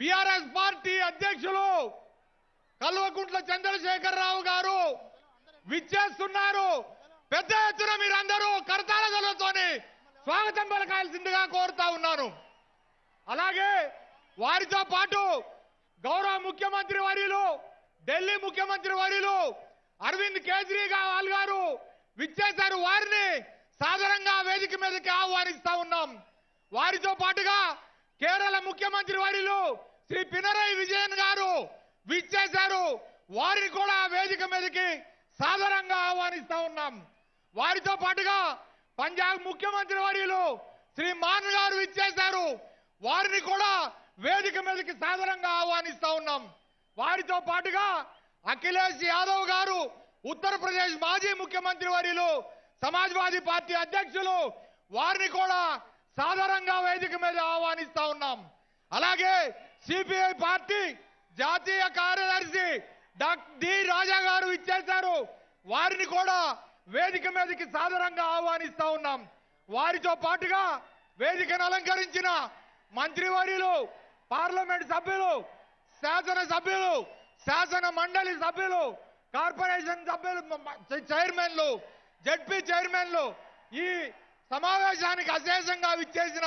PRS party అధ్యక్షులు కల్వకుంట్ల చంద్రశేఖరరావు గారు విచ్చేస్తున్నారు. పెద్ద ఎత్తున మీరందరూ కరతాళ గలతోని స్వాగతం పలకాల్సిందిగా కోరుతా ఉన్నాను. అలాగే వారితో పాటు గౌరవ ముఖ్యమంత్రి వర్యులు ఢిల్లీ ముఖ్యమంత్రి వర్యులు అరవింద్ కేజ్రీవాల్ గారు విచ్చేశారు. వారిని సాధారణంగా వేదిక మీదకి ఆహ్వానిస్తా ఉన్నాం. వారితో పాటుగా కేరళ ముఖ్యమంత్రి వర్యులు శ్రీ పినరై విజయన్ గారు విచ్చేశారు. వారిని కూడా వేదిక మీదకి సాధారణంగా ఆహ్వానిస్తా ఉన్నాం. వారితో పాటుగా పంజాబ్ ముఖ్యమంత్రి వర్యులు శ్రీ మాన్ గారు ఇచ్చేశారు వారిని కూడా వేదిక మీదకి సాధారణంగా ఆహ్వానిస్తా ఉన్నాం. వారితో పాటుగా అఖిలేష్ యాదవ్ గారు ఉత్తరప్రదేశ్ మాజీ ముఖ్యమంత్రి వర్యులు సమాజ్వాదీ పార్టీ అధ్యక్షులు వారిని కూడా సాధారణంగా వేదిక మీద ఆహ్వానిస్తా ఉన్నాం. అలాగే సిపిఐ పార్టీ జాతీయ కార్యదర్శి డాక్టర్ డి రాజా గారు ఇచ్చేశారు. వారిని కూడా వేదిక మీదకి సాధారణంగా ఆహ్వానిస్తా ఉన్నాం. వారితో పాటుగా వేదికను అలంకరించిన మంత్రివర్యులు పార్లమెంట్ సభ్యులు శాసన సభ్యులు శాసన మండలి సభ్యులు కార్పొరేషన్ సభ్యులు చైర్మన్లు జడ్పీ చైర్మన్లు ఈ సమావేశానికి అశేషంగా విచ్చేసిన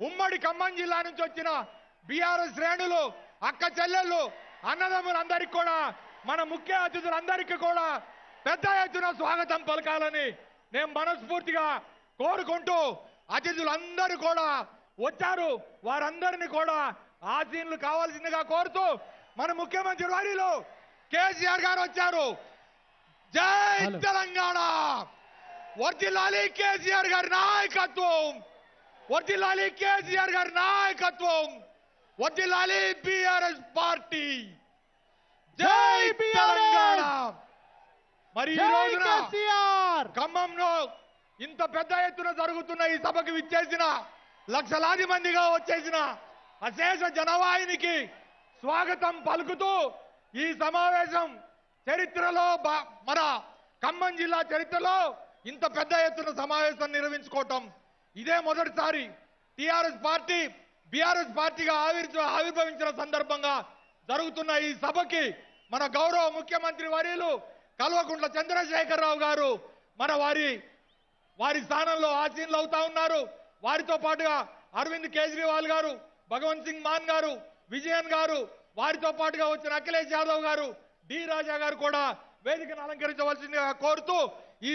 ఉమ్మడి ఖమ్మం జిల్లా నుంచి వచ్చిన బీఆర్ఎస్ శ్రేణులు అక్క చెల్లెళ్ళు అన్నదమ్ములందరికీ కూడా మన ముఖ్య అతిథులందరికీ కూడా పెద్ద ఎత్తున స్వాగతం పలకాలని నేను మనస్ఫూర్తిగా కోరుకుంటూ అతిథులందరూ కూడా వచ్చారు. వారందరినీ కూడా ఆశీనులు కావాల్సిందిగా కోరుతూ మన ముఖ్యమంత్రి వారిలో కేసీఆర్ గారు వచ్చారు. జై. తెలంగాణ! వర్దిల్లాలి కేసీఆర్ గారి నాయకత్వం! వర్దిల్లాలి కేసీఆర్ గారి నాయకత్వం వర్దిల్లాలి బీఆర్ఎస్ పార్టీ. జై తెలంగాణ! మరి ఈ రోజున ఖమ్మంలో ఇంత పెద్ద ఎత్తున జరుగుతున్న ఈ సభకు విచ్చేసిన లక్షలాది మందిగా వచ్చేసిన అశేష జనవాహినికి స్వాగతం పలుకుతూ ఈ సమావేశం చరిత్రలో మన ఖమ్మం జిల్లా చరిత్రలో ఇంత పెద్ద ఎత్తున సమావేశం నిర్వహించుకోవటం ఇదే మొదటిసారి టిఆర్ఎస్ పార్టీ బీఆర్ఎస్ పార్టీగా ఆవిర్ ఆవిర్భవించిన సందర్భంగా జరుగుతున్న ఈ సభకి మన గౌరవ ముఖ్యమంత్రి వర్యులు కల్వకుంట్ల చంద్రశేఖరరావు గారు మన వారి వారి స్థానంలో ఆసీనులు అవుతా ఉన్నారు. వారితో పాటుగా అరవింద్ కేజ్రీవాల్ గారు భగవంత్ సింగ్ మాన్ గారు విజయన్ గారు వారితో పాటుగా వచ్చిన అఖిలేష్ యాదవ్ గారు డి రాజా గారు కూడా వేదికను అలంకరించవలసిందిగా కోరుతూ ఈ